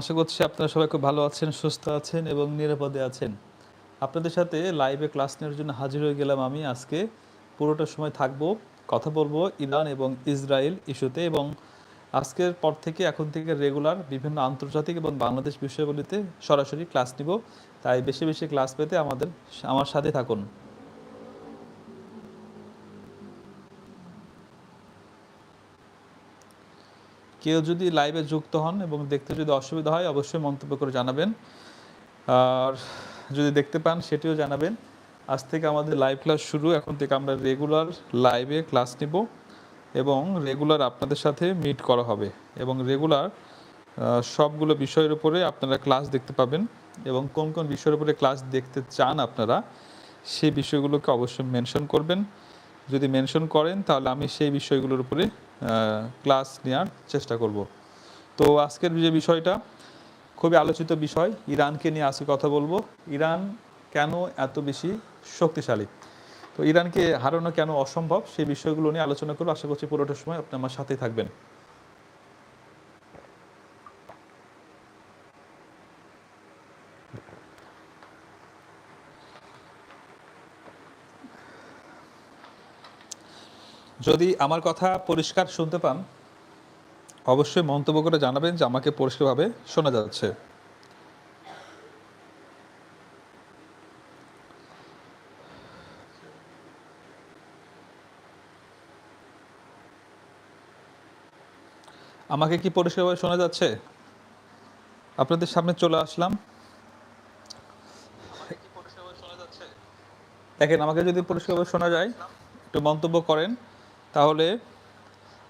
আশা করছি আপনারা সবাই খুব ভালো আছেন, সুস্থ আছেন এবং নিরাপদে আছেন। আপনাদের সাথে লাইভে ক্লাস নেওয়ার জন্য হাজির হয়ে গেলাম আমি। আজকে পুরোটা সময় থাকব, কথা বলব ইরান এবং ইসরায়েল ইস্যুতে এবং আজকের পর থেকে এখন থেকে রেগুলার বিভিন্ন আন্তর্জাতিক এবং বাংলাদেশ বিষয়গুলিতে সরাসরি ক্লাস নিব। তাই বেশি বেশি ক্লাস পেতে আমাদের, আমার সাথে থাকুন। কেউ যদি লাইভে যুক্ত হন এবং দেখতে যদি অসুবিধা হয়, অবশ্যই মন্তব্য করে জানাবেন। আর যদি দেখতে পান, সেটিও জানাবেন। আজ থেকে আমাদের লাইভ ক্লাস শুরু। এখন থেকে আমরা রেগুলার লাইভে ক্লাস নিব এবং রেগুলার আপনাদের সাথে মিট করা হবে এবং রেগুলার সবগুলো বিষয়ের উপরে আপনারা ক্লাস দেখতে পাবেন এবং কোন কোন বিষয়ের উপরে ক্লাস দেখতে চান আপনারা সেই বিষয়গুলোকে অবশ্যই মেনশন করবেন। যদি মেনশন করেন, তাহলে আমি সেই বিষয়গুলোর উপরে ক্লাস নেওয়ার চেষ্টা করব। তো আজকের যে বিষয়টা, খুবই আলোচিত বিষয়। ইরানকে নিয়ে আজকে কথা বলব। ইরান কেন এত বেশি শক্তিশালী? তো ইরানকে হারানো কেন অসম্ভব? সেই বিষয়গুলো নিয়ে আলোচনা করব। আশা করছি পুরোটা সময় আপনি আমার সাথেই থাকবেন। যদি আমার কথা পরিষ্কার শুনতে পান, অবশ্যই মন্তব্য করে জানাবেন যে আমাকে পরিষ্কারভাবে শোনা যাচ্ছে। আমাকে কি পরিষ্কারভাবে শোনা যাচ্ছে? আপনাদের সামনে চলে আসলাম। দেখেন, আমাকে যদি পরিষ্কারভাবে শোনা যায়, একটু মন্তব্য করেন। তাহলে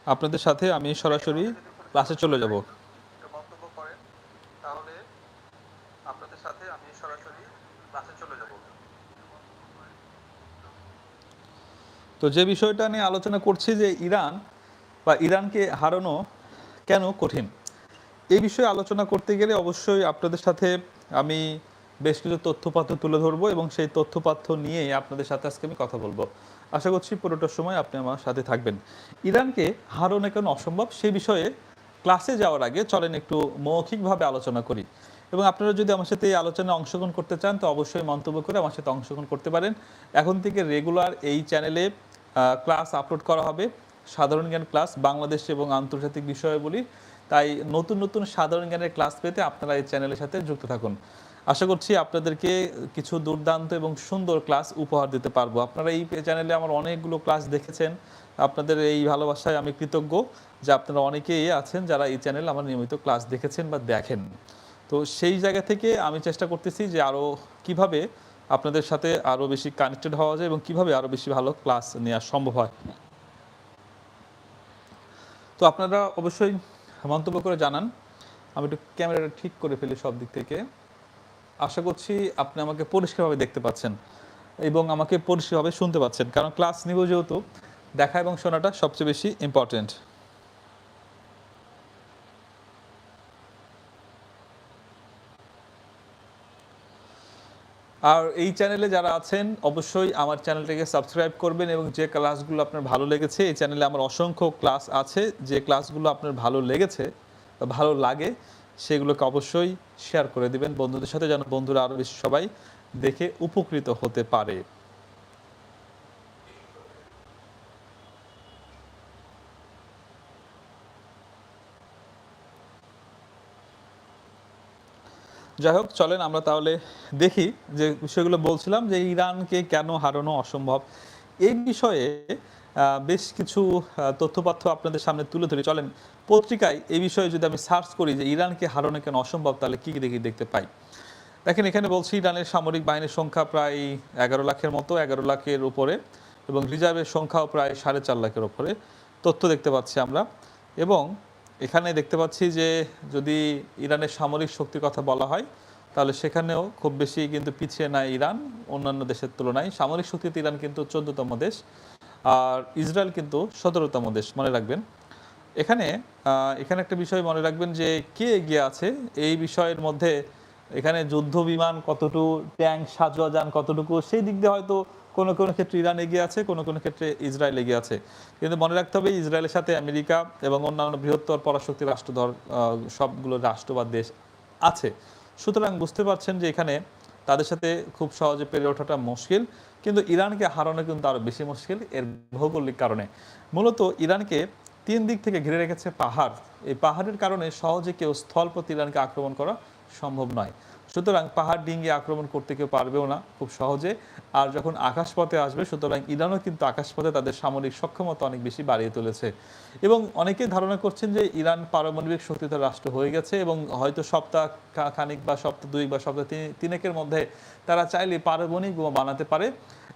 আপনাদের সাথে আমি সরাসরি ক্লাসে চলে যাব। তো যে বিষয়টা নিয়ে আলোচনা করছি যে ইরান বা ইরানকে হারানো কেন কঠিন? এই বিষয়ে আলোচনা করতে গেলে অবশ্যই আপনাদের সাথে আমি বেশ কিছু তথ্যপাত্র তুলে ধরবো এবং সেই তথ্যপাত্র নিয়ে আপনাদের সাথে আজকে আমি কথা বলব। আশা করছি পুরোটার সময় আপনি আমার সাথে থাকবেন। ইরানকে হারানো কেন অসম্ভব? সেই বিষয়ে ক্লাসে যাওয়ার আগে চলেন একটু মৌখিকভাবে আলোচনা করি। এবং আপনারা যদি আমার সাথে এই আলোচনায় অংশগ্রহণ করতে চান, তো অবশ্যই মন্তব্য করে আমার সাথে অংশগ্রহণ করতে পারেন। এখন থেকে রেগুলার এই চ্যানেলে ক্লাস আপলোড করা হবে। সাধারণ জ্ঞান ক্লাস, বাংলাদেশ এবং আন্তর্জাতিক বিষয়াবলী। তাই নতুন নতুন সাধারণ জ্ঞানের ক্লাস পেতে আপনারা এই চ্যানেলের সাথে যুক্ত থাকুন। আশা করছি আপনাদেরকে কিছু দুর্দান্ত এবং সুন্দর ক্লাস উপহার দিতে পারব। আপনারা এই চ্যানেলে আমার অনেকগুলো ক্লাস দেখেছেন। আপনাদের এই ভালোবাসায় আমি কৃতজ্ঞ যে আপনারা অনেকেই আছেন যারা এই চ্যানেল আমার নিয়মিত ক্লাস দেখেছেন বা দেখেন। তো সেই জায়গা থেকে আমি চেষ্টা করতেছি যে আরও কীভাবে আপনাদের সাথে আরও বেশি কানেক্টেড হওয়া যায় এবং কীভাবে আরও বেশি ভালো ক্লাস নেওয়া সম্ভব হয়। তো আপনারা অবশ্যই মন্তব্য করে জানান। আমি একটু ক্যামেরাটা ঠিক করে ফেলি সব দিক থেকে। আশা করছি আপনি আমাকে পরিষ্কারভাবে দেখতে পাচ্ছেন এবং আমাকে পরিষ্কারভাবে শুনতে পাচ্ছেন, কারণ ক্লাস নিব যেহেতু, দেখা এবং শোনাটা সবচেয়ে বেশি ইম্পর্টেন্ট আর এই চ্যানেলে যারা আছেন, অবশ্যই আমার চ্যানেলটাকে সাবস্ক্রাইব করবেন এবং যে ক্লাসগুলো আপনার ভালো লেগেছে, এই চ্যানেলে আমার অসংখ্য ক্লাস আছে। যে ক্লাসগুলো আপনার ভালো লেগেছে ভালো লাগে সেগুলোকে অবশ্যই শেয়ার করে দিবেন। বন্ধুদের সাথে যেন বন্ধুরা আরও বেশি সবাই দেখে উপকৃত হতে পারে। যাই হোক, চলেন আমরা তাহলে দেখি যে বিষয়গুলো বলছিলাম যে ইরানকে কেন হারানো অসম্ভব। এই বিষয়ে বেশ কিছু তথ্যপাত্র আপনাদের সামনে তুলে ধরি। চলেন, পত্রিকায় এই বিষয়ে যদি আমি সার্চ করি যে ইরানকে হারানো কেন অসম্ভব, তাহলে কী দেখি দেখতে পাই? দেখেন, এখানে বলছি ইরানের সামরিক বাহিনীর সংখ্যা প্রায় এগারো লাখের মতো, এগারো লাখের উপরে, এবং রিজার্ভের সংখ্যাও প্রায় সাড়ে চার লাখের উপরে। তথ্য দেখতে পাচ্ছি আমরা। এবং এখানে দেখতে পাচ্ছি যে যদি ইরানের সামরিক শক্তির কথা বলা হয়, তাহলে সেখানেও খুব বেশি কিন্তু পিছিয়ে নাই ইরান অন্যান্য দেশের তুলনায়। সামরিক শক্তিতে ইরান কিন্তু চোদ্দতম দেশ। আর ইসরায়েল কিন্তু সতেরোতম দেশ, মনে রাখবেন। এখানে এখানে একটা বিষয় মনে রাখবেন যে, কে এগিয়ে আছে? এই বিষয়ের মধ্যে এখানে যুদ্ধ বিমান কতটুকু, ট্যাঙ্ক সাজোয়া যান কতটুকু, সেই দিক দিয়ে হয়তো কোনো কোনো ক্ষেত্রে ইরান এগিয়ে আছে, কোনো কোনো ক্ষেত্রে ইসরায়েল এগিয়ে আছে। কিন্তু মনে রাখতে হবে, ইসরায়েলের সাথে আমেরিকা এবং অন্যান্য বৃহত্তর পরাশক্তি রাষ্ট্র ধর সবগুলো রাষ্ট্র বা দেশ আছে। সুতরাং বুঝতে পারছেন যে এখানে তাদের সাথে খুব সহজে পেরে ওঠাটা মুশকিল, কিন্তু ইরানকে হারানো কিন্তু আরও বেশি মুশকিল এর ভৌগোলিক কারণে। মূলত ইরানকে তিন দিক থেকে ঘিরে রেখেছে পাহাড়। এই পাহাড়ের কারণে সহজে কেউ স্থলপথ ইরানকে আক্রমণ করা সম্ভব নয়। সুতরাং পাহাড় ডিঙ্গিয়ে আক্রমণ করতে কেউ পারবেও না, খুব সহজে। আর যখন আকাশপথে আসবে, সুতরাং ইরানও কিন্তু আকাশপথে তাদের সামরিক সক্ষমতা অনেক বেশি বাড়িয়ে তুলেছে। এবং অনেকে ধারণা করছেন যে ইরান পারমাণবিক শক্তিধর রাষ্ট্র হয়ে গেছে এবং হয়তো সপ্তাহ খানিক বা সপ্তাহ দুই বা সপ্তাহ তিন- তিনেকের মধ্যে তারা চাইলে পারমাণবিক বোমা বানাতে পারে।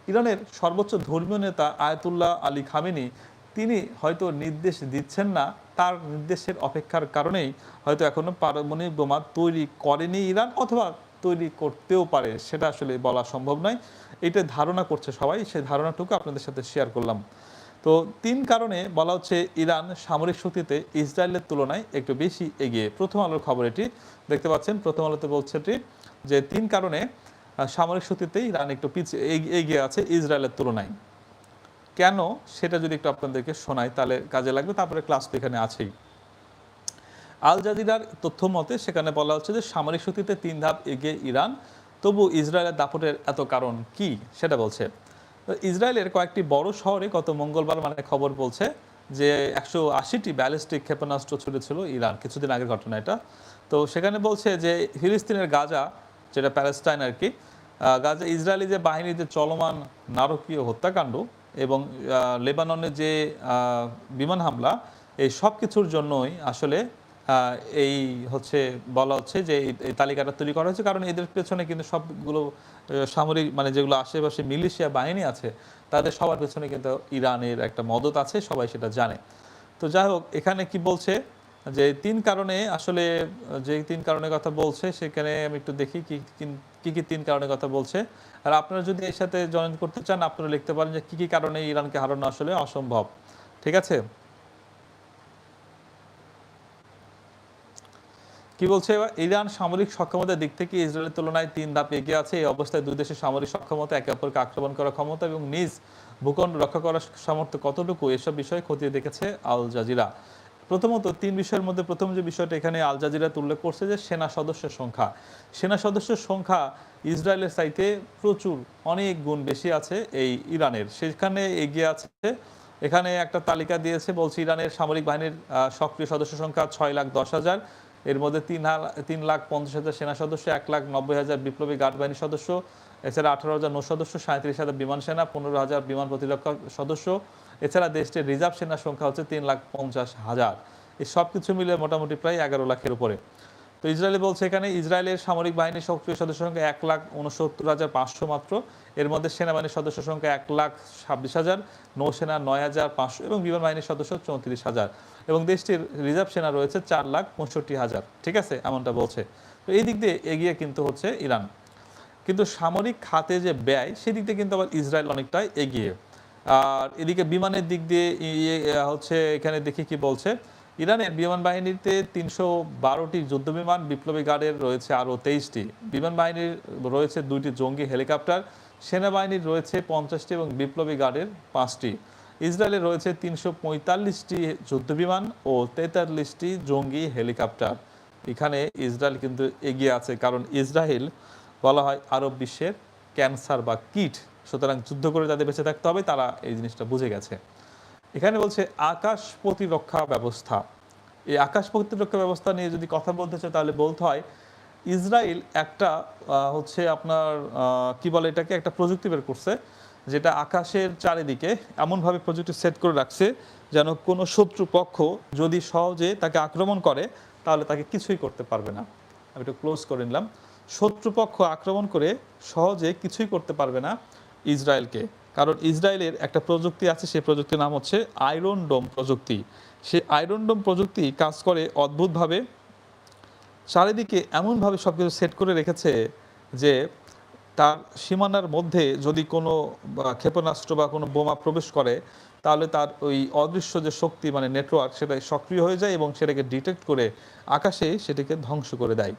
ইরানের সর্বোচ্চ ধর্মীয় নেতা আয়াতুল্লাহ আলী খামেনি তিনি হয়তো নির্দেশ দিচ্ছেন না, তার নির্দেশের অপেক্ষার কারণেই হয়তো এখনও পারমাণবিক বোমা তৈরি করেনি ইরান অথবা তৈরি করতেও পারে, সেটা আসলে বলা সম্ভব নয়। এটা ধারণা করছে সবাই সেই ধারণাটুকু আপনাদের সাথে শেয়ার করলাম। তো তিন কারণে বলা হচ্ছে ইরান সামরিক শক্তিতে ইসরায়েলের তুলনায় একটু বেশি এগিয়ে। প্রথম আলোর খবর এটি, দেখতে পাচ্ছেন, প্রথম আলোতে বলছে এটি যে তিন কারণে সামরিক শক্তিতে ইরান একটু পিছিয়ে এগিয়ে আছে ইসরায়েলের তুলনায়। কেন সেটা যদি একটু আপনাদেরকে শোনাই, তাহলে কাজে লাগবে। তারপরে ক্লাস তো এখানে আছেই। আল জাজিরার তথ্য মতে সেখানে বলা হচ্ছে যে, সামরিক শক্তিতে তিন ধাপ এগিয়ে ইরান, তবু ইসরায়েলের দাপটের এত কারণ কি সেটা বলছে। ইসরায়েলের কয়েকটি বড় শহরে গত মঙ্গলবার মানে খবর বলছে যে, একশো আশিটি ব্যালিস্টিক ক্ষেপণাস্ত্র ছুটেছিল ইরান, কিছুদিন আগের ঘটনা এটা। তো সেখানে বলছে যে, ফিলিস্তিনের গাজা, যেটা প্যালেস্টাইন আর কি গাজা ইসরায়েলি যে বাহিনীতে চলমান নারকীয় হত্যাকাণ্ড এবং আহ, লেবাননের যে বিমান হামলা এই সব কিছুর জন্যই আসলে এই হচ্ছে বলা হচ্ছে যে এই- এই তালিকাটা তৈরি করা হয়েছে। কারণ এদের পেছনে কিন্তু সবগুলো সামরিক মানে যেগুলো আশেপাশে মিলিশিয়া বাহিনী আছে তাদের সবার পেছনে কিন্তু ইরানের একটা মদত আছে সবাই সেটা জানে। তো যাই হোক এখানে কি বলছে? যে তিন কারণে আসলে যে তিন কারণের কথা বলছে সেখানে আমি একটু দেখি কি কি- কি তিন কারণের কথা বলছে। আর আপনারা যদি এর সাথে জয়েন করতে চান, আপনারা লিখতে পারেন যে কি কি কারণে ইরানকে হারানো আসলে অসম্ভব। ঠিক আছে? কি বলছে ইরান সামরিক সক্ষমতার দিক থেকে ইসরায়েলের তুলনায় তিন ধাপ এগিয়ে আছে। এই অবস্থায় দুই দেশের সামরিক সক্ষমতা, একে অপরকে আক্রমণ করার ক্ষমতা এবং নিজ ভূখণ্ড রক্ষা করার সামর্থ্য কতটুকু, এসব বিষয়ে খতিয়ে দেখেছে আল জাজিরা। প্রথমত তিন বিষয়ের মধ্যে প্রথম যে বিষয়টা এখানে আল জাজিরাতে উল্লেখ করছে যে সেনা সদস্যের সংখ্যা। সেনা সদস্যের সংখ্যা ইসরায়েলের চাইতে প্রচুর, অনেক গুণ বেশি আছে এই ইরানের। সেখানে এগিয়ে আছে, এখানে একটা তালিকা দিয়েছে, বলছে ইরানের সামরিক বাহিনীর সক্রিয় সদস্য সংখ্যা ছয় লাখ দশ হাজার। এর মধ্যে তিন তিন লাখ পঞ্চাশ হাজার সেনা সদস্য, এক লাখ নব্বই হাজার বিপ্লবী গার্ড বাহিনীর সদস্য, এছাড়া আঠারো হাজার নৌ সদস্য, সাঁত্রিশ হাজার বিমান সেনা, পনেরো হাজার বিমান প্রতিরক্ষা সদস্য এছাড়া দেশটির রিজার্ভ সেনার সংখ্যা হচ্ছে তিন লাখ পঞ্চাশ হাজার। এই সব কিছু মিলে মোটামুটি প্রায় এগারো লাখের উপরে। তো ইসরায়েল বলছে এখানে ইসরায়েলের সামরিক বাহিনীর সক্রিয় সদস্য সংখ্যা এক লাখ উনসত্তর হাজার পাঁচশো মাত্র। এর মধ্যে সেনাবাহিনীর সদস্য সংখ্যা এক লাখ ছাব্বিশ হাজার, নৌসেনা নয় হাজার পাঁচশো এবং বিমান বাহিনীর সদস্য চৌত্রিশ হাজার এবং দেশটির রিজার্ভ সেনা রয়েছে চার লাখ পঁয়ষট্টি হাজার। ঠিক আছে? এমনটা বলছে। তো এই দিক দিয়ে এগিয়ে কিন্তু হচ্ছে ইরান। কিন্তু সামরিক খাতে যে ব্যয়, সেদিক দিয়ে কিন্তু আবার ইসরায়েল অনেকটাই এগিয়ে। আর এদিকে বিমানের দিক দিয়ে ইয়ে হচ্ছে এখানে দেখি কি বলছে। ইরানের বিমান বাহিনীতে তিনশো বারোটি যুদ্ধ বিমান বিপ্লবী গার্ডের রয়েছে, আরও তেইশটি। বিমান বাহিনীর রয়েছে দুইটি জঙ্গি হেলিকপ্টার, সেনাবাহিনীর রয়েছে পঞ্চাশটি এবং বিপ্লবী গার্ডের পাঁচটি। ইসরায়েলের রয়েছে তিনশো পঁয়তাল্লিশটি যুদ্ধ বিমান ও তেতাল্লিশটি জঙ্গি হেলিকপ্টার। এখানে ইসরায়েল কিন্তু এগিয়ে আছে, কারণ ইসরায়েল বলা হয় আরব বিশ্বের ক্যান্সার বা কিট। সুতরাং যুদ্ধ করে যাদের বেঁচে থাকতে হবে, তারা এই জিনিসটা বুঝে গেছে। এখানে বলছে, আকাশ প্রতিরক্ষা ব্যবস্থা। এই আকাশ প্রতিরক্ষা ব্যবস্থা নিয়ে যদি কথা বলতে চাই তাহলে বলতে হয়, ইসরায়েল একটা হচ্ছে আপনার কি বলে এটাকে, একটা প্রযুক্তি বের করছে, যেটা আকাশের চারিদিকে এমনভাবে প্রযুক্তি সেট করে রাখছে, যেন কোনো শত্রু পক্ষ যদি সহজে তাকে আক্রমণ করে, তাহলে তাকে কিছুই করতে পারবে না। আমি একটু ক্লোজ করে নিলাম। শত্রুপক্ষ আক্রমণ করে সহজে কিছুই করতে পারবে না। ইসরায়েলকে। কারণ ইসরায়েলের একটা প্রযুক্তি আছে, সেই প্রযুক্তির নাম হচ্ছে আয়রন ডোম প্রযুক্তি। সেই আয়রন ডোম প্রযুক্তি কাজ করে অদ্ভুতভাবে। চারিদিকে এমনভাবে সব কিছু সেট করে রেখেছে যে তার সীমানার মধ্যে যদি কোনো ক্ষেপণাস্ত্র বা কোনো বোমা প্রবেশ করে, তাহলে তার ওই অদৃশ্য যে শক্তি মানে নেটওয়ার্ক সেটা সক্রিয় হয়ে যায় এবং সেটাকে ডিটেক্ট করে আকাশে সেটাকে ধ্বংস করে দেয়।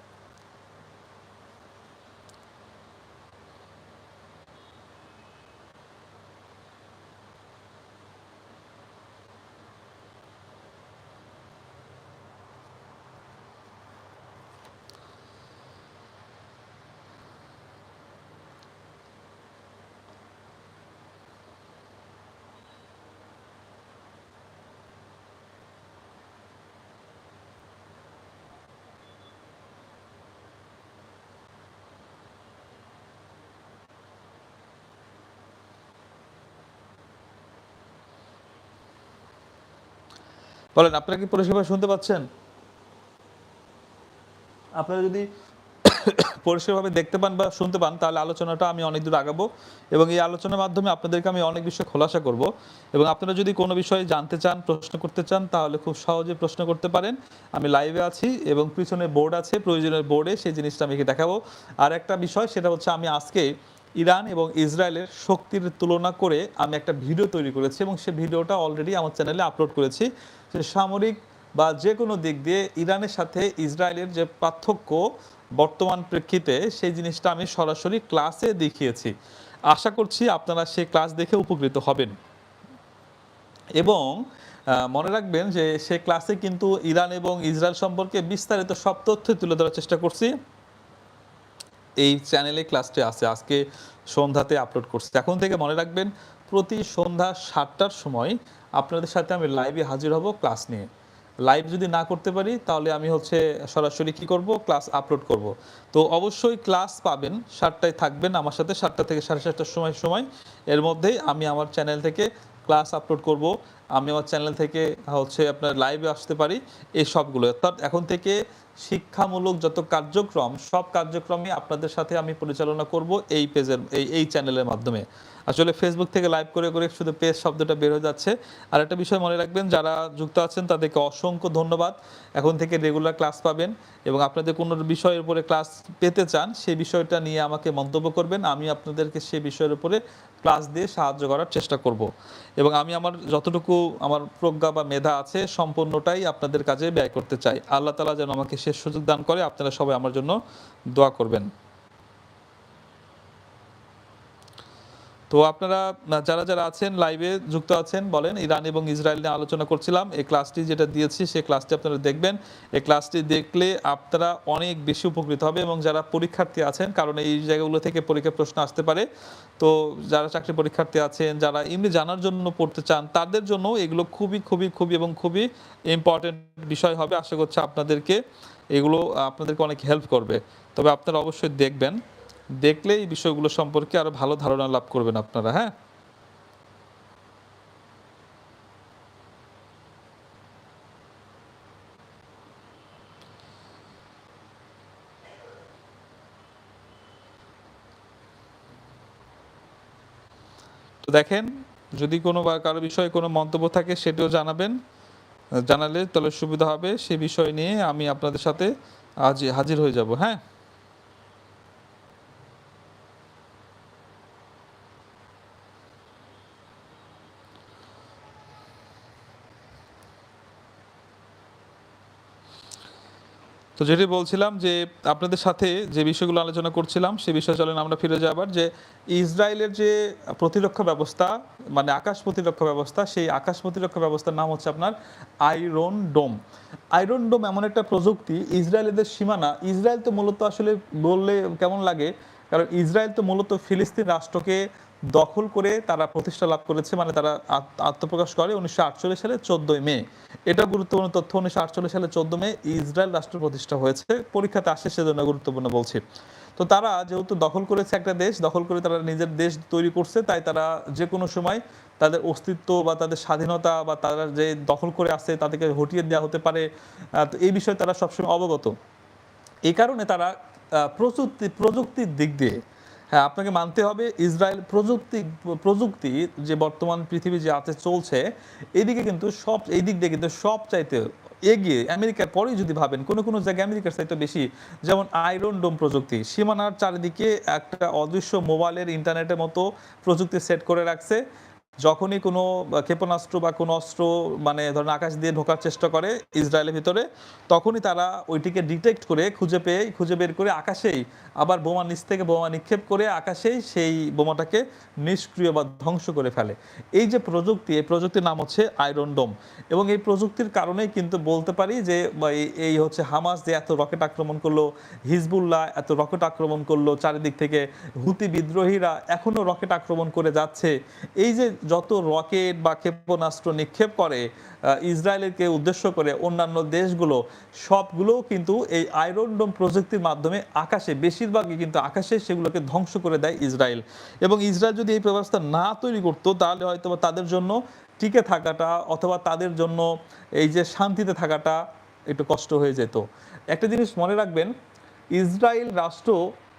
বলেন, আপনারা কি পরিষেবা শুনতে পাচ্ছেন? আপনারা যদি পরিষেবাভাবে দেখতে পান বা শুনতে পান, তাহলে আলোচনাটা আমি অনেক দূর আগাবো এবং এই আলোচনার মাধ্যমে আপনাদেরকে আমি অনেক বিষয় খোলাসা করব এবং আপনারা যদি কোনো বিষয়ে জানতে চান, প্রশ্ন করতে চান, তাহলে খুব সহজে প্রশ্ন করতে পারেন। আমি লাইভে আছি এবং পিছনে বোর্ড আছে, প্রয়োজনের বোর্ডে সেই জিনিসটা আমি দেখাবো। আর একটা বিষয়, সেটা হচ্ছে আমি আজকে ইরান এবং ইসরায়েলের শক্তির তুলনা করে আমি একটা ভিডিও তৈরি করেছি এবং সেই ভিডিওটা অলরেডি আমার চ্যানেলে আপলোড করেছি। যে সামরিক বা যে কোনো দিক দিয়ে ইরানের সাথে ইসরায়েলের যে পার্থক্য বর্তমান প্রেক্ষিতে, সেই জিনিসটা আমি সরাসরি ক্লাসে দেখিয়েছি। আশা করছি আপনারা সেই ক্লাস দেখে উপকৃত হবেন। এবং মনে রাখবেন যে সে ক্লাসে কিন্তু ইরান এবং ইসরায়েল সম্পর্কে বিস্তারিত সব তথ্য তুলে ধরার চেষ্টা করছি। এই চ্যানেলে ক্লাসটি আছে। আজকে সন্ধ্যাতে আপলোড করছি। এখন থেকে মনে রাখবেন, প্রতি সন্ধ্যা সাতটার সময় আপনাদের সাথে আমি লাইভে হাজির হব ক্লাস নিয়ে। লাইভ যদি না করতে পারি, তাহলে আমি হচ্ছে সরাসরি কি করব? ক্লাস আপলোড করব। তো অবশ্যই ক্লাস পাবেন, সাতটায় থাকবেন আমার সাথে, সাতটা থেকে সাড়ে সাতটার সময় সময়। এর মধ্যেই আমি আমার চ্যানেল থেকে ক্লাস আপলোড করব। আমি আমার চ্যানেল থেকে হচ্ছে আপনার লাইভে আসতে পারি, এই সবগুলো। অর্থাৎ এখন থেকে শিক্ষামূলক যত কার্যক্রম, সব কার্যক্রমই আপনাদের সাথে আমি পরিচালনা করব এই পেজের এই এই চ্যানেলের মাধ্যমে। আসলে ফেসবুক থেকে লাইভ করে করে শুধু পেজ শব্দটা বেরো যাচ্ছে। আর একটা বিষয় মনে রাখবেন, যারা যুক্ত আছেন তাদেরকে অসংখ্য ধন্যবাদ। এখন থেকে রেগুলার ক্লাস পাবেন এবং আপনাদের কোনো বিষয়ের উপরে ক্লাস পেতে চান, সেই বিষয়টা নিয়ে আমাকে মন্তব্য করবেন। আমি আপনাদেরকে সেই বিষয়ের উপরে ক্লাস দিয়ে সাহায্য করার চেষ্টা করব। এবং আমি আমার যতটুকু আমার প্রজ্ঞা বা মেধা আছে, সম্পূর্ণটাই আপনাদের কাজে ব্যয় করতে চাই। আল্লাহ তালা যেন আমাকে শেষ সুযোগ দান করে, আপনারা সবাই আমার জন্য দোয়া করবেন। তো আপনারা যারা যারা আছেন লাইভে যুক্ত আছেন, বলেন, ইরান এবং ইসরায়েল নিয়ে আলোচনা করছিলাম। এই ক্লাসটি যেটা দিয়েছি সেই ক্লাসটি আপনারা দেখবেন। এই ক্লাসটি দেখলে আপনারা অনেক বেশি উপকৃত হবে এবং যারা পরীক্ষার্থী আছেন, কারণ এই জায়গাগুলো থেকে পরীক্ষা প্রশ্ন আসতে পারে, তো যারা চাকরি পরীক্ষার্থী আছেন, যারা এমনি জানার জন্য পড়তে চান, তাদের জন্য এগুলো খুবই খুবই খুবই এবং খুবই ইম্পর্টেন্ট বিষয় হবে। আশা করছি আপনাদেরকে এগুলো, আপনাদেরকে অনেক হেল্প করবে। তবে আপনারা অবশ্যই দেখবেন। দেখলে এই বিষয়গুলো সম্পর্কে আরও ভালো ধারণা লাভ করবেন আপনারা হ্যাঁ? তো দেখেন, যদি কোনো বা কারও বিষয়ে কোনো মন্তব্য থাকে সেটাও জানাবেন। জানালে তাহলে সুবিধা হবে। সে বিষয় নিয়ে আমি আপনাদের সাথে আজ হাজির হয়ে যাব হ্যাঁ? তো যেটি বলছিলাম যে আপনাদের সাথে যে বিষয়গুলো আলোচনা করছিলাম, সে বিষয়ে চলেন আমরা ফিরে যাবার যে ইসরায়েলের যে প্রতিরক্ষা ব্যবস্থা মানে আকাশ প্রতিরক্ষা ব্যবস্থা, সেই আকাশ প্রতিরক্ষা ব্যবস্থার নাম হচ্ছে আপনার আইরন ডোম। আইরন ডোম এমন একটা প্রযুক্তি ইসরায়েলের সীমানা। ইসরায়েল তো মূলত আসলে বললে কেমন লাগে? কারণ ইসরায়েল তো মূলত ফিলিস্তিন রাষ্ট্রকে দখল করে তারা প্রতিষ্ঠা লাভ করেছে মানে তারা আত- আত্মপ্রকাশ করে উনিশশো আটচল্লিশ সালে চোদ্দই মে। এটা গুরুত্বপূর্ণ তথ্য, উনিশশো আটচল্লিশ সালে চোদ্দ মে ইসরায়েল রাষ্ট্র প্রতিষ্ঠা হয়েছে। পরীক্ষাতে আসে সেজন্য গুরুত্বপূর্ণ বলছি। তো তারা যেহেতু দখল করেছে একটা দেশ, দখল করে তারা নিজের দেশ তৈরি করছে, তাই তারা যে কোনো সময় তাদের অস্তিত্ব বা তাদের স্বাধীনতা বা তারা যে দখল করে আসছে তাদেরকে হটিয়ে দেওয়া হতে পারে তো এই বিষয়ে তারা সবসময় অবগত। এই কারণে তারা প্রযুক্তি, প্রযুক্তির দিক দিয়ে হ্যাঁ আপনাকে মানতে হবে ইসরায়েল প্রযুক্তি প্রযুক্তি যে বর্তমান পৃথিবী যে আছে চলছে, এদিকে কিন্তু সব এই দিক দিয়ে কিন্তু সব চাইতে এগিয়ে আমেরিকার পরেই যদি ভাবেন, কোনো কোনো জায়গায় আমেরিকার চাইতে বেশি, যেমন আয়রন ডোম প্রযুক্তি, সীমানার চারিদিকে একটা অদৃশ্য মোবাইলের ইন্টারনেটের মতো প্রযুক্তি সেট করে রাখছে। যখনই কোনো ক্ষেপণাস্ত্র বা কোনো অস্ত্র মানে ধরেন আকাশ দিয়ে ঢোকার চেষ্টা করে ইসরায়েলের ভিতরে, তখনই তারা ওইটিকে ডিটেক্ট করে, খুঁজে পেয়ে খুঁজে বের করে আকাশেই, আবার বোমা নিচ থেকে বোমা নিক্ষেপ করে আকাশেই সেই বোমাটাকে নিষ্ক্রিয় বা ধ্বংস করে ফেলে। এই যে প্রযুক্তি, এই প্রযুক্তির নাম হচ্ছে আয়রন ডোম এবং এই প্রযুক্তির কারণেই কিন্তু বলতে পারি যে এই- হচ্ছে হামাস যে এত রকেট আক্রমণ করল, হিজবুল্লাহ এত রকেট আক্রমণ করল, চারিদিক থেকে হুতি বিদ্রোহীরা এখনও রকেট আক্রমণ করে যাচ্ছে। এই যে যত রকেট বা ক্ষেপণাস্ত্র নিক্ষেপ করে ইসরায়েলকে উদ্দেশ্য করে অন্যান্য দেশগুলো সবগুলো কিন্তু এই আয়রন ডোম প্রযুক্তির মাধ্যমে আকাশে, বেশিরভাগই কিন্তু আকাশে সেগুলোকে ধ্বংস করে দেয় ইসরায়েল। এবং ইসরায়েল যদি এই ব্যবস্থা না তৈরি করতো, তাহলে হয়তো তাদের জন্য টিকে থাকাটা অথবা তাদের জন্য এই যে শান্তিতে থাকাটা একটু কষ্ট হয়ে যেত। একটা জিনিস মনে রাখবেন, ইসরায়েল রাষ্ট্র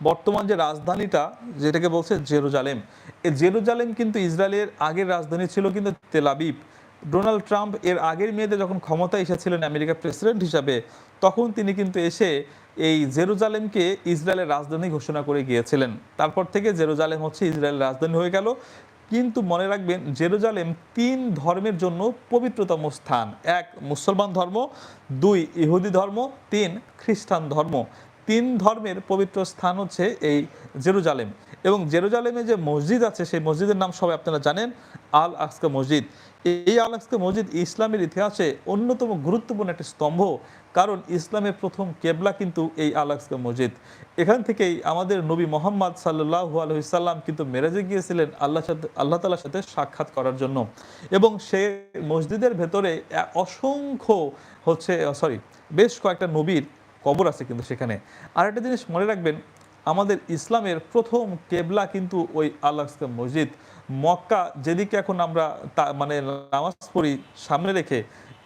বর্তমান যে রাজধানীটা, যেটাকে বলছে জেরুজালেম এই জেরুজালেম কিন্তু ইসরায়েলের আগের রাজধানী ছিল কিন্তু তেলাবিব ডোনাল্ড ট্রাম্প এর আগের মেয়েদের যখন ক্ষমতা এসেছিলেন আমেরিকার প্রেসিডেন্ট হিসাবে, তখন তিনি কিন্তু এসে এই জেরুজালেমকে ইসরায়েলের রাজধানী ঘোষণা করে গিয়েছিলেন। তারপর থেকে জেরুজালেম হচ্ছে ইসরায়েলের রাজধানী হয়ে গেল। কিন্তু মনে রাখবেন, জেরুজালেম তিন ধর্মের জন্য পবিত্রতম স্থান। এক, মুসলমান ধর্ম, দুই, ইহুদি ধর্ম, তিন, খ্রিস্টান ধর্ম। তিন ধর্মের পবিত্র স্থান হচ্ছে এই জেরুজালেম। এবং জেরুজালেমে যে মসজিদ আছে, সেই মসজিদের নাম সবাই আপনারা জানেন, আল আকসকা মসজিদ। এই আল আকসকা মসজিদ ইসলামের ইতিহাসে অন্যতম গুরুত্বপূর্ণ একটি স্তম্ভ, কারণ ইসলামের প্রথম কেবলা কিন্তু এই আল আকসকা মসজিদ। এখান থেকেই আমাদের নবী মোহাম্মদ সাল্লাহ আলহিসাল্লাম কিন্তু মেরাজে গিয়েছিলেন আল্লাহ সাথে, আল্লাহ তালার সাথে সাক্ষাৎ করার জন্য। এবং সে মসজিদের ভেতরে অসংখ্য হচ্ছে সরি বেশ কয়েকটা নবীর কবর আছে কিন্তু সেখানে। আর একটা জিনিস মনে রাখবেন, আমাদের ইসলামের প্রথম কেবলা কিন্তু ওই আল্লাহ মসজিদ। মক্কা যেদিকে এখন আমরা মানে নামাজ পড়ি সামনে রেখে,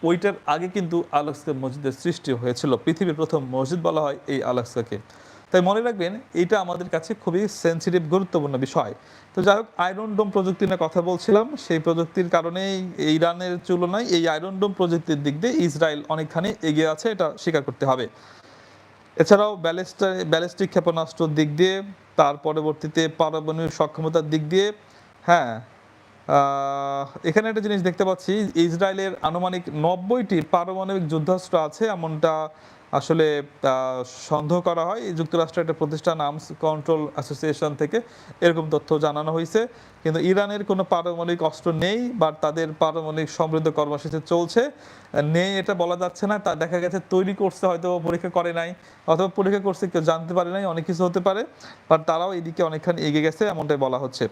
ওইটার আগে কিন্তু আলাক্সা মসজিদের সৃষ্টি হয়েছিল। পৃথিবীর প্রথম মসজিদ বলা হয় এই আলাক্সাকে তাই মনে রাখবেন, এটা আমাদের কাছে খুবই সেন্সিটিভ গুরুত্বপূর্ণ বিষয়। তো যাই হোক আয়রন ডোম প্রযুক্তি নিয়ে কথা বলছিলাম। সেই প্রযুক্তির কারণেই ইরানের তুলনায় এই আয়রন ডোম প্রযুক্তির দিক দিয়ে ইসরায়েল অনেকখানি এগিয়ে আছে, এটা স্বীকার করতে হবে। এছাড়াও ব্যালিস্টা ব্যালিস্টিক ক্ষেপণাস্ত্রর দিক দিয়ে, তার পরবর্তীতে পারমাণবিক সক্ষমতার দিক দিয়ে হ্যাঁ এখানে একটা জিনিস দেখতে পাচ্ছি, ইসরায়েলের আনুমানিক নব্বইটি পারমাণবিক যুদ্ধাস্ত্র আছে, এমনটা আসলে সন্দেহ করা হয়। যুক্তরাষ্ট্রের একটা প্রতিষ্ঠান, আর্মস কন্ট্রোল অ্যাসোসিয়েশন থেকে এরকম তথ্য জানানো হয়েছে। কিন্তু ইরানের কোনো পারমাণবিক অস্ত্র নেই বা তাদের পারমাণবিক সমৃদ্ধ কর্মসূচি চলছে। নেই এটা বলা যাচ্ছে না। তা দেখা গেছে তৈরি করছে, হয়তো পরীক্ষা করে নাই, অথবা পরীক্ষা করছে, কেউ জানতে পারে নাই, অনেক কিছু হতে পারে। বাট তারাও এদিকে অনেকখানি এগিয়ে গেছে, এমনটাই বলা হচ্ছে।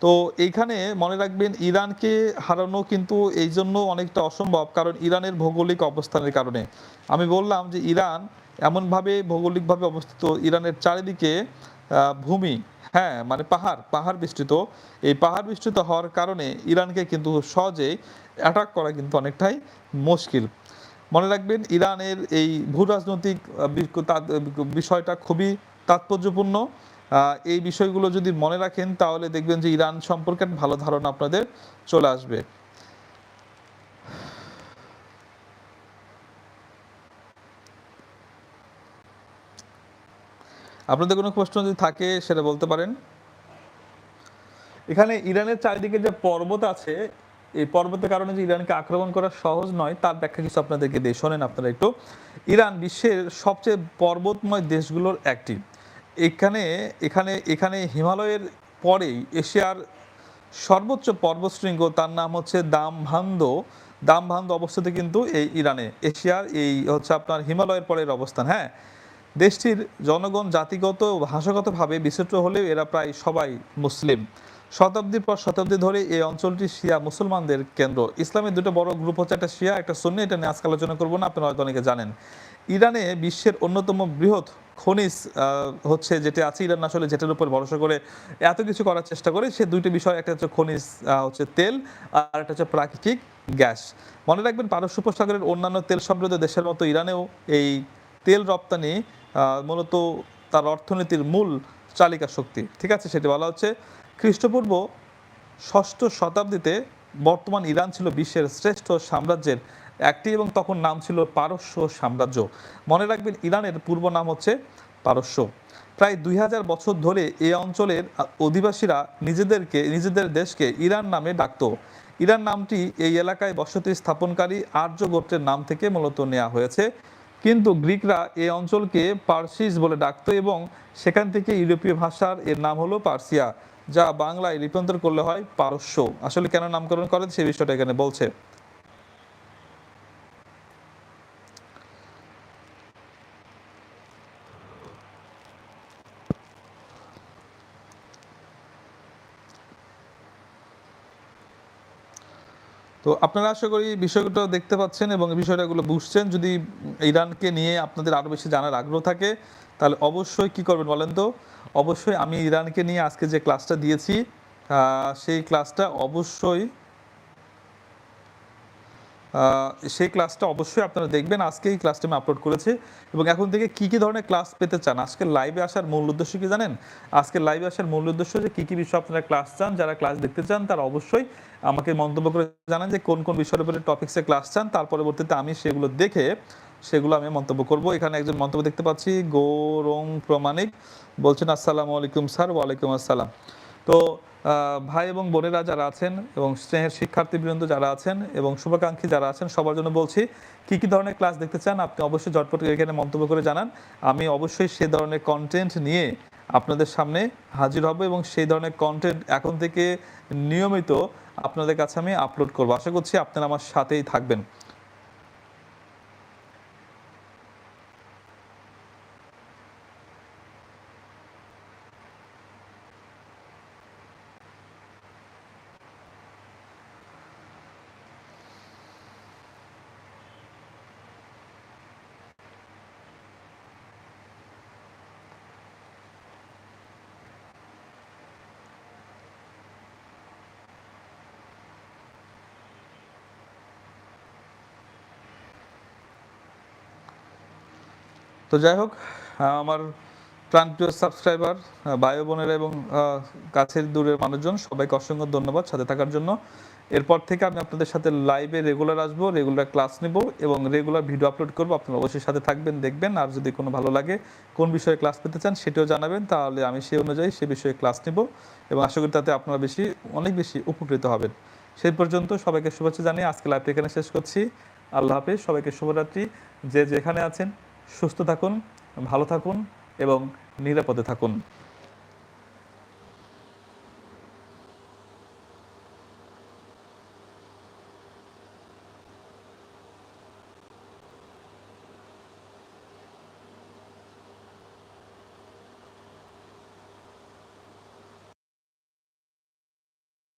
তো এইখানে মনে রাখবেন ইরানকে হারানো কিন্তু এই জন্য অনেকটা অসম্ভব কারণ ইরানের ভৌগোলিক অবস্থানের কারণে। আমি বললাম যে ইরান এমনভাবে ভৌগোলিকভাবে অবস্থিত ইরানের চারিদিকে ভূমি হ্যাঁ মানে পাহাড় পাহাড় বিস্তৃত। এই পাহাড় বিস্তৃত হওয়ার কারণে ইরানকে কিন্তু সহজে অ্যাটাক করা কিন্তু অনেকটাই মুশকিল। মনে রাখবেন ইরানের এই ভূ রাজনৈতিক আহ, বি- তা- বিষয়টা খুবই তাৎপর্যপূর্ণ। এই বিষয়গুলো যদি মনে রাখেন, তাহলে দেখবেন যে ইরান সম্পর্কে ভালো ধারণা আপনাদের চলে আসবে। আপনাদের কোনো প্রশ্ন যদি থাকে, সেটা বলতে পারেন। এখানে ইরানের চারিদিকে যে পর্বত আছে, এই পর্বতের কারণে যে ইরানকে আক্রমণ করা সহজ নয়, তার ব্যাখ্যা কিছু আপনাদেরকে দিয়ে শোনেন আপনারা একটু। ইরান বিশ্বের সবচেয়ে পর্বতময় দেশগুলোর একটি। এখানে এখানে এখানে হিমালয়ের পরেই এশিয়ার সর্বোচ্চ পর্বতশৃঙ্গ, তার নাম হচ্ছে দামভান্দ। দামভান্দ অবস্থিত কিন্তু এই ইরানে, এশিয়ার এই হচ্ছে আপনার হিমালয়ের পরের অবস্থান হ্যাঁ? দেশটির জনগণ জাতিগত ভাষাগতভাবে বিচিত্র হলেও এরা প্রায় সবাই মুসলিম। শতাব্দীর পর শতাব্দী ধরে এই অঞ্চলটি শিয়া মুসলমানদের কেন্দ্র। ইসলামের দুটো বড় গ্রুপ হচ্ছে একটা শিয়া, একটা সুন্নি, এটা নিয়ে আজকে আলোচনা করব না, আপনারা হয়তো অনেকে জানেন। ইরানে বিশ্বের অন্যতম বৃহৎ খনিজ হচ্ছে যেটা আছে ইরান আসলে যেটার উপর ভরসা করে এত কিছু করার চেষ্টা করে, সে দুইটি বিষয়, একটা হচ্ছে খনিজ হচ্ছে তেল আর একটা হচ্ছে প্রাকৃতিক গ্যাস। মনে রাখবেন পারস্য উপসাগরের অন্যান্য তেল সমৃদ্ধ দেশের মতো ইরানেও এই তেল রপ্তানি মূলত তার অর্থনীতির মূল চালিকা শক্তি। ঠিক আছে, সেটি বলা হচ্ছে খ্রিস্টপূর্ব ষষ্ঠ শতাব্দীতে বর্তমান ইরান ছিল বিশ্বের শ্রেষ্ঠ সাম্রাজ্যের একটি এবং তখন নাম ছিল পারস্য সাম্রাজ্য। মনে রাখবেন, ইরানের পূর্ব নাম হচ্ছে পারস্য। প্রায় দুই হাজার বছর ধরে এই অঞ্চলের অধিবাসীরা নিজেদেরকে, নিজেদের দেশকে ইরান নামে ডাকত। ইরান নামটি এই এলাকায় বসতি স্থাপনকারী আর্য গোত্রের নাম থেকে মূলত নেওয়া হয়েছে। কিন্তু গ্রিকরা এই অঞ্চলকে পার্সিস বলে ডাকত এবং সেখান থেকে ইউরোপীয় ভাষার এর নাম হলো পার্সিয়া, যা বাংলায় রূপান্তর করলে হয় পারস্য। আসলে কেন নামকরণ করে সেই বিষয়টা এখানে বলছে। তো আপনারা আশা করি বিষয়টা দেখতে পাচ্ছেন এবং বিষয়টাগুলো বুঝছেন। যদি ইরানকে নিয়ে আপনাদের আরও বেশি জানার আগ্রহ থাকে, তাহলে অবশ্যই কি করবেন বলেন তো? অবশ্যই আমি ইরানকে নিয়ে আজকে যে ক্লাসটা দিয়েছি সেই ক্লাসটা অবশ্যই সেই ক্লাসটা অবশ্যই আপনারা দেখবেন। আজকে এই ক্লাসটা আমি আপলোড করেছি এবং এখন থেকে কি কি ধরনের ক্লাস পেতে চান? আজকে লাইভে আসার মূল উদ্দেশ্য কি জানেন? আজকে লাইভে আসার মূল উদ্দেশ্য যে কী কী বিষয় আপনারা ক্লাস চান, যারা ক্লাস দেখতে চান, তারা অবশ্যই আমাকে মন্তব্য করে জানান যে কোন কোন বিষয়ের উপরে টপিক্সে ক্লাস চান। তার পরবর্তীতে আমি সেগুলো দেখে সেগুলো আমি মন্তব্য করব। এখানে একজন মন্তব্য দেখতে পাচ্ছি, গৌরং প্রমাণিক। বলছেন, আসসালামু আলাইকুম, স্যার। ওয়ালাইকুম আসসালাম। তো ভাই এবং বোনেরা যারা আছেন এবং স্নেহের শিক্ষার্থীবৃন্দ যারা আছেন এবং শুভাকাঙ্ক্ষী যারা আছেন, সবার জন্য বলছি, কি কি ধরনের ক্লাস দেখতে চান আপনি অবশ্যই ঝটপট এখানে মন্তব্য করে জানান। আমি অবশ্যই সে ধরনের কন্টেন্ট নিয়ে আপনাদের সামনে হাজির হব এবং সেই ধরনের কন্টেন্ট এখন থেকে নিয়মিত আপনাদের কাছে আমি আপলোড করব। আশা করছি আপনারা আমার সাথেই থাকবেন। তো যাই হোক আমার প্রাণপ্রিয় সাবস্ক্রাইবার ভাই বোনেরা এবং কাছের দূরের মানুষজন, সবাইকে অসংখ্য ধন্যবাদ সাথে থাকার জন্য। এরপর থেকে আমি আপনাদের সাথে লাইভে রেগুলার আসব রেগুলার ক্লাস নেব এবং রেগুলার ভিডিও আপলোড করব। আপনারা অবশ্যই সাথে থাকবেন, দেখবেন। আর যদি কোনো ভালো লাগে, কোন বিষয়ে ক্লাস পেতে চান সেটাও জানাবেন, তাহলে আমি সেই অনুযায়ী সে বিষয়ে ক্লাস নেব এবং আশা করি তাতে আপনারা বেশি, অনেক বেশি উপকৃত হবেন। সেই পর্যন্ত সবাইকে শুভেচ্ছা জানিয়ে আজকে লাইভটা এখানে শেষ করছি। আল্লাহ হাফেজ, সবাইকে শুভরাত্রি। যে যেখানে আছেন সুস্থ থাকুন ভালো থাকুন এবং নিরাপদে থাকুন।